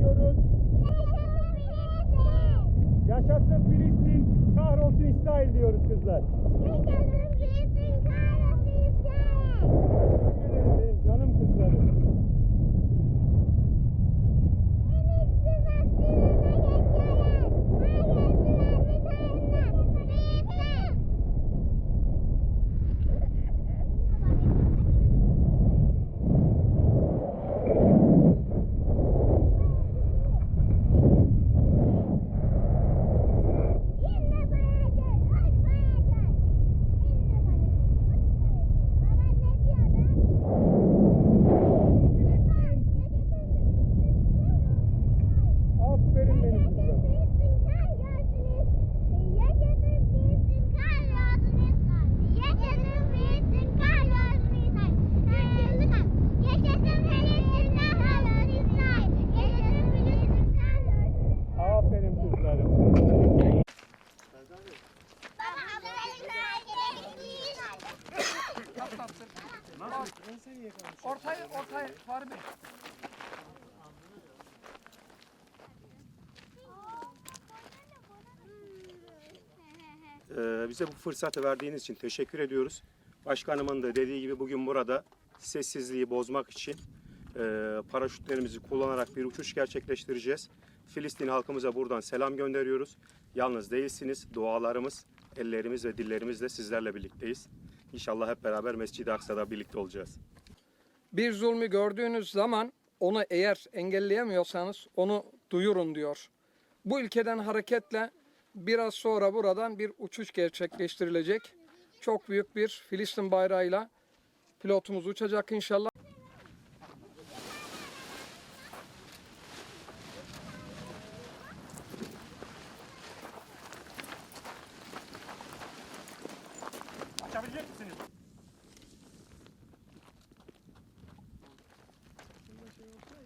diyoruz. Yaşasın Filistin, kahrolsun İsrail diyoruz kızlar. Ortaya ortaya Fahri Bey. Ee, bize bu fırsatı verdiğiniz için teşekkür ediyoruz. Başkanımın da dediği gibi bugün burada sessizliği bozmak için e, paraşütlerimizi kullanarak bir uçuş gerçekleştireceğiz. Filistin halkımıza buradan selam gönderiyoruz. Yalnız değilsiniz. Dualarımız, ellerimiz ve dillerimizle sizlerle birlikteyiz. İnşallah hep beraber Mescid-i Aksa'da birlikte olacağız. Bir zulmü gördüğünüz zaman onu eğer engelleyemiyorsanız onu duyurun diyor. Bu ülkeden hareketle biraz sonra buradan bir uçuş gerçekleştirilecek. Çok büyük bir Filistin bayrağıyla pilotumuz uçacak inşallah. Çıkabilecek misiniz? Burada şey olsa